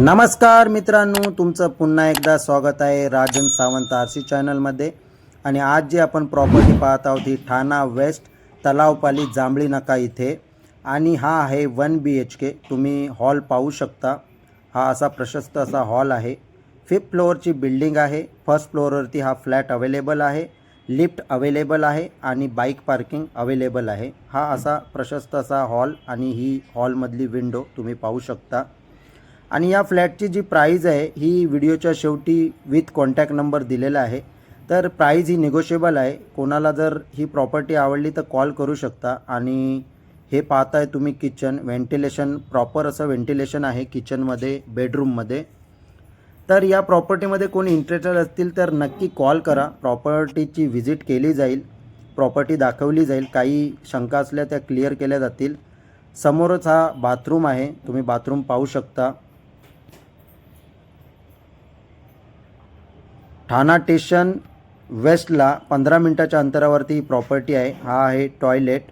नमस्कार मित्रांनो तुमचं पुन्हा एकदा स्वागत आहे राजन सावंत आरसी चॅनलमध्ये आणि आज जी आपण प्रॉपर्टी पाहत आहोत ही ठाणा वेस्ट तलावपाली जांभळी नका इथे. आणि हा आहे वन बी एच के तुम्ही हॉल पाहू शकता. हा असा प्रशस्त असा हॉल आहे. फिफ्थ फ्लोअरची बिल्डिंग आहे. फर्स्ट फ्लोअरवरती हा फ्लॅट अवेलेबल आहे. लिफ्ट अवेलेबल आहे. आणि बाईक पार्किंग अवेलेबल आहे. हा असा प्रशस्त असा हॉल आणि ही हॉलमधली विंडो तुम्ही पाहू शकता. आणि या फ्लॅटची जी प्राईज आहे ही व्हिडिओच्या शेवटी विथ कॉन्टॅक्ट नंबर दिलेला आहे. तर प्राईज ही निगोशिएबल आहे. कोणाला जर ही प्रॉपर्टी आवडली तर कॉल करू शकता. आणि हे पाहताय तुम्ही किचन व्हेंटिलेशन प्रॉपर असं व्हेंटिलेशन आहे किचनमध्ये बेडरूममध्ये तर या प्रॉपर्टीमध्ये कोणी इंटरेस्टेड असतील तर नक्की कॉल करा. प्रॉपर्टीची व्हिजिट केली जाईल. प्रॉपर्टी दाखवली जाईल. काही शंका असल्या त्या क्लिअर केल्या जातील. समोरच हा बाथरूम आहे. तुम्ही बाथरूम पाहू शकता. ठाणा स्टेशन वेस्टला पंधरा मिनटाच्या अंतरावरती ही प्रॉपर्टी आहे. हा आहे टॉयलेट.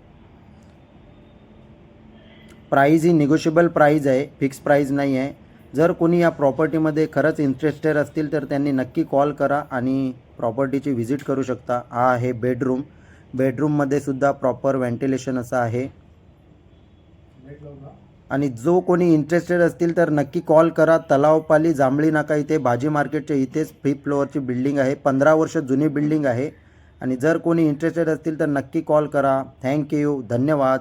प्राईज ही निगोशिएबल प्राईज आहे. फिक्स प्राईज नाही आहे. जर कोणी या प्रॉपर्टीमध्ये खरंच इंटरेस्टेड असतील तर त्यांनी नक्की कॉल करा आणि प्रॉपर्टीची व्हिजिट करू शकता. हा आहे बेडरूम. बेडरूममध्ये सुद्धा प्रॉपर व्हेंटिलेशन असं आहे. आणि जो कोणी इंटरेस्टेड असतील तर नक्की कॉल करा. तलावपाली जांभळी नाका इथे. भाजी मार्केटच्या इथेच फिफ्थ फ्लोअरची बिल्डिंग आहे. पंधरा वर्ष जुनी बिल्डिंग आहे. आणि जर कोणी इंटरेस्टेड असतील तर नक्की कॉल करा. थँक्यू धन्यवाद.